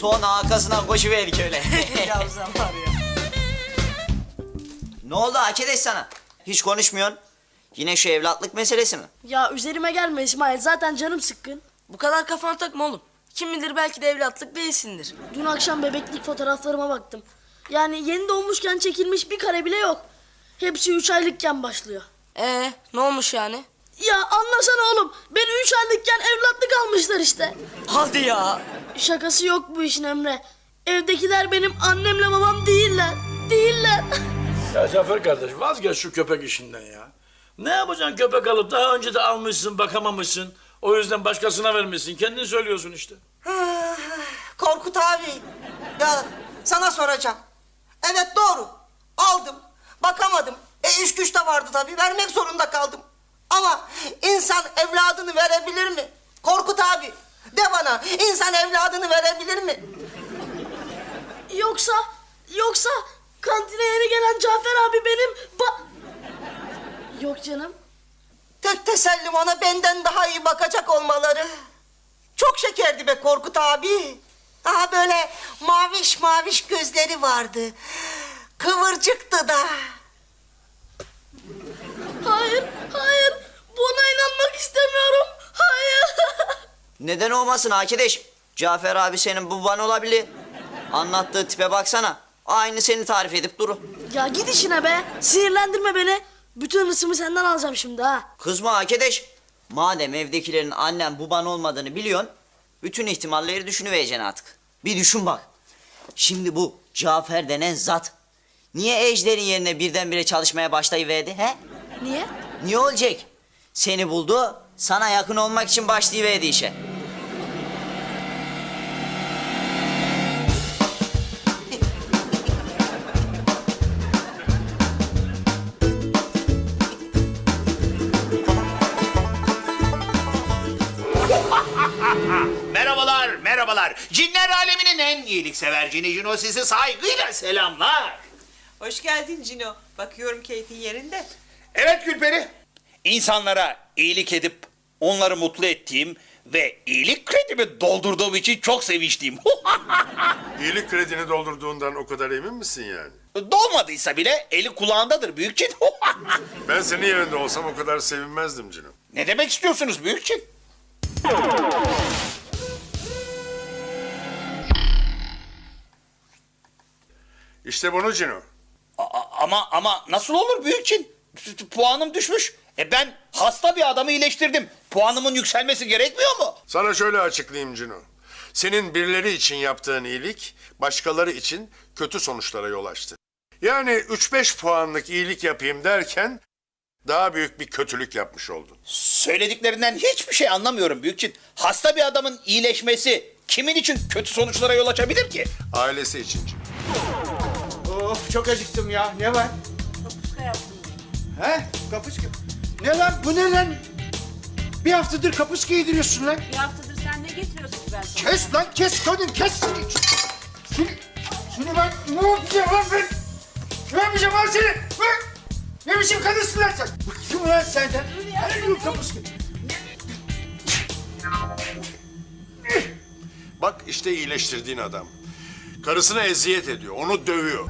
Sonra arkasından koşuverdik öyle. Yavuzan var ya. ne oldu Akedeş sana? Hiç konuşmuyorsun. Yine şu evlatlık meselesi mi? Ya üzerime gelme İsmail zaten canım sıkkın. Bu kadar kafana takma oğlum. Kim bilir belki de evlatlık değilsindir. Dün akşam bebeklik fotoğraflarıma baktım. Yani yeni doğmuşken çekilmiş bir kare bile yok. Hepsi üç aylıkken başlıyor. Ee, ne olmuş yani? Ya anlasana oğlum. Beni üç aylıkken evlatlık almışlar işte. Hadi ya. Şakası yok bu işin Emre. Evdekiler benim annemle babam değiller. Değiller. Ya Cafer kardeş vazgeç şu köpek işinden ya. Ne yapacaksın köpek alıp daha önce de almışsın bakamamışsın. O yüzden başkasına vermişsin. Kendin söylüyorsun işte. Korkut abi. Ya sana soracağım. Evet doğru. Aldım. Bakamadım. E üç güç de vardı tabii. Vermek zorunda kaldım. İnsan evladını verebilir mi? Korkut abi. De bana. insan evladını verebilir mi? Yoksa, yoksa kantine yeni gelen Cafer abi benim ba... Yok canım. Tek tesellim ona benden daha iyi bakacak olmaları. Çok şekerdi be Korkut abi. Daha böyle maviş maviş gözleri vardı. Kıvırcıktı da. Neden olmasın Akedeş? Cafer abi senin baban olabilir. Anlattığı tipe baksana. Aynı seni tarif edip duru. ya git işine be. Sinirlendirme beni. Bütün hırsımı senden alacağım şimdi ha. Kızma Akedeş. Madem evdekilerin annen baban olmadığını biliyorsun... ...bütün ihtimalleri düşünüvereceksin artık. Bir düşün bak. Şimdi bu Cafer denen zat... ...niye Ejder'in yerine birdenbire çalışmaya başlayıverdi he? Niye? Niye olacak? Seni buldu, sana yakın olmak için başlayıverdi işe. Merhabalar. Cinler aleminin en iyiliksever cini Cino sizi saygıyla selamlar. Hoş geldin Cino. Bakıyorum keyfin yerinde. Evet Gülperi. İnsanlara iyilik edip onları mutlu ettiğim ve iyilik kredimi doldurduğum için çok sevinçliyim. İyilik kredini doldurduğundan o kadar emin misin yani? Dolmadıysa bile eli kulağındadır büyük cin. Ben senin yerinde olsam o kadar sevinmezdim canım. ne demek istiyorsunuz büyük İşte bunu Cino. A- ama ama nasıl olur büyük cin? T- t- Puanım düşmüş. E ben hasta bir adamı iyileştirdim. Puanımın yükselmesi gerekmiyor mu? Sana şöyle açıklayayım Cino. Senin birileri için yaptığın iyilik başkaları için kötü sonuçlara yol açtı. Yani 3-5 puanlık iyilik yapayım derken daha büyük bir kötülük yapmış oldun. Söylediklerinden hiçbir şey anlamıyorum Büyükçin. Hasta bir adamın iyileşmesi kimin için kötü sonuçlara yol açabilir ki? Ailesi için Cino. Of çok acıktım ya. Ne var? Kapuska yaptım. He? Kapuska. Ne lan? Bu ne lan? Bir haftadır kapuska yediriyorsun lan. Bir haftadır sen ne getiriyorsun ki ben sana? Kes lan kes kadın kes. Şunu, şunu, ben ne yapacağım lan ben? Ne yapacağım lan seni? Bak! Ne biçim kadınsın lan sen? Bıktım lan senden. Her gün kapuska. Bak işte iyileştirdiğin adam. Karısına eziyet ediyor, onu dövüyor.